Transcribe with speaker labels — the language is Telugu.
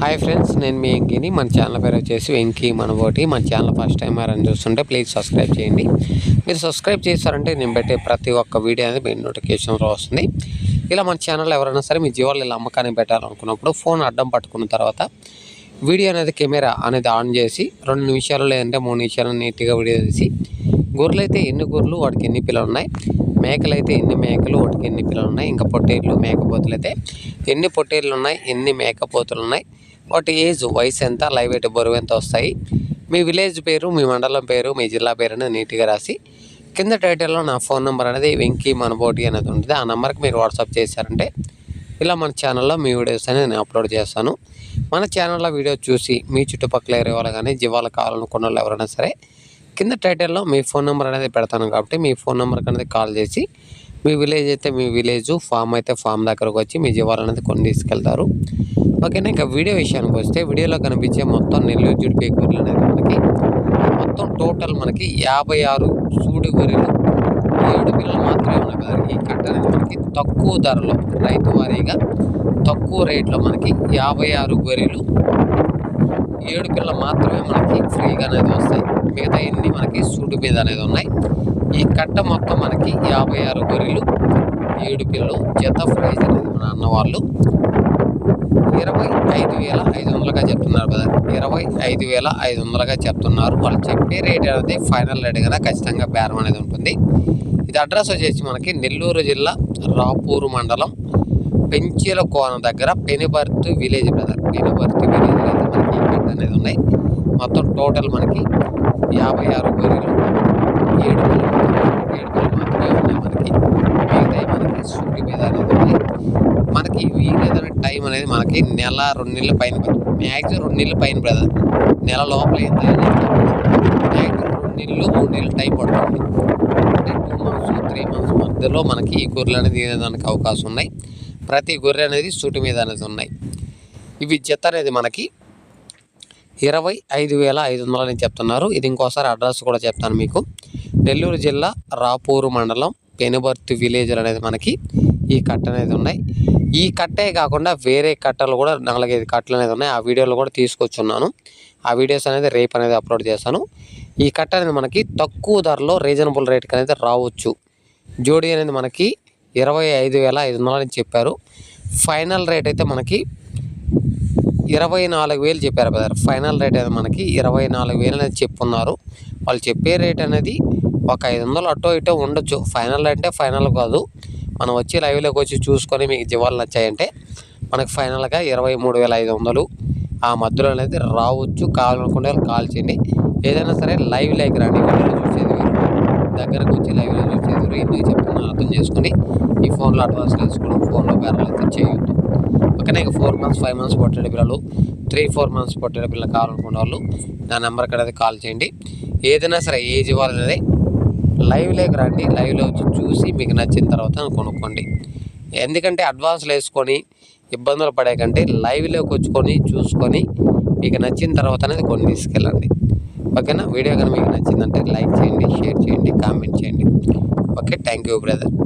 Speaker 1: హాయ్ ఫ్రెండ్స్ నేను మీ వెంకీని మన ఛానల్ పేరు వచ్చేసి వెంకీ మనబోటి మన ఛానల్ ఫస్ట్ టైం ఎవరైనా చూస్తుంటే ప్లీజ్ సబ్స్క్రైబ్ చేయండి. మీరు సబ్స్క్రైబ్ చేశారంటే నేను పెట్టే ప్రతి ఒక్క వీడియో అనేది మీ నోటిఫికేషన్లో వస్తుంది. ఇలా మన ఛానల్ ఎవరైనా సరే మీ జీవాలు ఇలా అమ్మకాన్ని పెట్టాలనుకున్నప్పుడు ఫోన్ అడ్డం పట్టుకున్న తర్వాత వీడియో అనేది కెమెరా అనేది ఆన్ చేసి రెండు నిమిషాలు లేదంటే మూడు నిమిషాలు నీట్గా వీడియో తీసి గొర్రెలు అయితే ఎన్ని గొర్రెలు వాటికి ఎన్ని పిల్లలు ఉన్నాయి? మేకలు అయితే ఎన్ని మేకలు వాటికి ఎన్ని పిల్లలు ఉన్నాయి? ఇంకా పొట్టేళ్ళు మేకపోతులు అయితే ఎన్ని పొట్టేళ్ళు ఉన్నాయి? ఎన్ని మేకపోతులు ఉన్నాయి? వాటి ఏజ్ వయసు ఎంత లైవ్ వెయిట్ బరువు ఎంత వస్తాయి మీ విలేజ్ పేరు మీ మండలం పేరు మీ జిల్లా పేరు అనేది నీట్గా రాసి కింద టైటిల్లో నా ఫోన్ నెంబర్ అనేది వెంకీ మనబోటి అనేది ఉంటుంది. ఆ నెంబర్కి మీరు వాట్సాప్ చేశారంటే ఇలా మన ఛానల్లో మీ వీడియోస్ అనేది నేను అప్లోడ్ చేస్తాను. మన ఛానల్లో వీడియో చూసి మీ చుట్టుపక్కల ఏరే వాళ్ళు కానీ జీవాలు కావాలనుకున్న వాళ్ళు ఎవరైనా సరే కింద టైటిల్లో మీ ఫోన్ నెంబర్ అనేది పెడతాను కాబట్టి మీ ఫోన్ నెంబర్కి అనేది కాల్ చేసి మీ విలేజ్ అయితే మీ విలేజ్ ఫామ్ అయితే ఫామ్ దగ్గరకు వచ్చి మీ జీవాలు అనేది కొన్ని తీసుకెళ్తారు. ఓకేనా ఇంకా వీడియో విషయానికి వస్తే వీడియోలో కనిపించే మొత్తం నెల్లూరు జుడిపే కూరలు అనేది మనకి మొత్తం టోటల్ మనకి యాభై ఆరు సూడి గొర్రెలు ఏడు పిల్లలు మాత్రమే ఉన్నాయి ఈ కట్ట అనేది మనకి తక్కువ ధరలో రైతు వారీగా తక్కువ రేట్లో మనకి యాభై ఆరు గొర్రెలు ఏడు పిల్లలు మాత్రమే మనకి ఫ్రీగా అనేది వస్తాయి. మిగతా ఎన్ని మనకి సూటు మీద అనేది ఉన్నాయి. ఈ కట్ట మొత్తం మనకి యాభై ఆరు గొర్రెలు ఏడు పిల్లలు జత ప్రైజ్ అనేది మన అన్న వాళ్ళు ఇరవై ఐదు వేల ఐదు వందలుగా చెప్తున్నారు కదా. ఇరవై ఐదు వేల ఐదు వందలుగా చెప్తున్నారు. వాళ్ళు చెప్పే రేట్ అనేది ఫైనల్ రేట్ కదా. ఖచ్చితంగా బేరం అనేది ఉంటుంది. ఇది అడ్రస్ వచ్చేసి మనకి నెల్లూరు జిల్లా రాపూరు మండలం పెంచీల కోన దగ్గర Penubarthi village brother. Penubarthi village అయితే మనకి ఈవెంట్ అనేది ఉన్నాయి. మొత్తం టోటల్ మనకి యాభై ఆరు గొర్రెలు ఏడు ఏడు మాత్రమే ఉన్నాయి మనకి. మిగతా మనకి సూటి మీద అనేది ఉన్నాయి. మనకి వీరే టైం అనేది మనకి నెల రెండు నెలల పైన మ్యాక్సిమం రెండు నెలల పైన బ్రదర్. నెల లోపల ఏంటి మ్యాక్సిమం రెండు నెలలు మూడు నెలలు టైం పడుతుంది అంటే టూ మంత్స్ త్రీ మంత్స్ మధ్యలో మనకి ఈ గొర్రెలు అనేది తినేదానికి అవకాశం ఉన్నాయి. ప్రతి గొర్రె అనేది సూటి మీద అనేది ఉన్నాయి. ఇవి జత అనేది మనకి ఇరవై ఐదు వేల ఐదు వందలు అని చెప్తున్నారు. ఇది ఇంకోసారి అడ్రస్ కూడా చెప్తాను మీకు. నెల్లూరు జిల్లా రాపూరు మండలం పెనుబర్తి విలేజ్ అనేది మనకి ఈ కట్ట అనేది ఉన్నాయి. ఈ కట్టే కాకుండా వేరే కట్టలు కూడా నాలుగైదు కట్టలు అనేది ఉన్నాయి. ఆ వీడియోలు కూడా తీసుకొచ్చున్నాను. ఆ వీడియోస్ అనేది రేపు అనేది అప్లోడ్ చేస్తాను. ఈ కట్ట అనేది మనకి తక్కువ ధరలో రీజనబుల్ రేట్కి అనేది రావచ్చు. జోడీ అనేది మనకి ఇరవై ఐదు వేల ఐదు వందలు అని చెప్పారు. ఫైనల్ రేట్ అయితే మనకి ఇరవై నాలుగు వేలు చెప్పారు బ్రదర్. ఫైనల్ రేట్ అనేది మనకి ఇరవై నాలుగు వేలు అనేది చెప్పున్నారు. వాళ్ళు చెప్పే రేట్ అనేది ఒక ఐదు వందలు అటో ఇటో ఉండొచ్చు. ఫైనల్ అంటే ఫైనల్ కాదు. మనం వచ్చి లైవ్లోకి వచ్చి చూసుకొని మీకు జీవాలు నచ్చాయంటే మనకు ఫైనల్గా ఇరవై మూడు వేల ఐదు వందలు. ఆ మధ్యలో అనేది రావచ్చు కావాలనుకుంటే వాళ్ళు కాల్ చేయండి. ఏదైనా సరే లైవ్ లైక్ రండి. వీడియోలో చూసేది దగ్గరకు వచ్చి లైవ్లో చూసేది ఎందుకు చెప్తున్నా అర్థం చేసుకొని ఈ ఫోన్లో అడ్వాన్స్ తీసుకోవడం ఫోన్లో బ్యారల్ అయితే చేయొద్దు. ఓకేనా? ఇక ఫోర్ మంత్స్ ఫైవ్ మంత్స్ పొట్టిన పిల్లలు. త్రీ ఫోర్ మంత్స్ పొట్టిన పిల్లలు కావాలనుకున్న వాళ్ళు. నా నెంబర్కి అనేది కాల్ చేయండి. ఏదైనా సరే ఏ జీవాలు అనేది లైవ్లోకి రండి లైవ్లో వచ్చి చూసి మీకు నచ్చిన తర్వాత కొనుక్కోండి. ఎందుకంటే అడ్వాన్స్లు వేసుకొని ఇబ్బందులు పడే కంటే లైవ్లోకి వచ్చుకొని చూసుకొని మీకు నచ్చిన తర్వాత అనేది కొన్ని తీసుకెళ్ళండి. ఓకేనా? వీడియో కానీ మీకు నచ్చిందంటే లైక్ చేయండి షేర్ చేయండి కామెంట్ చేయండి. Okay thank you brother.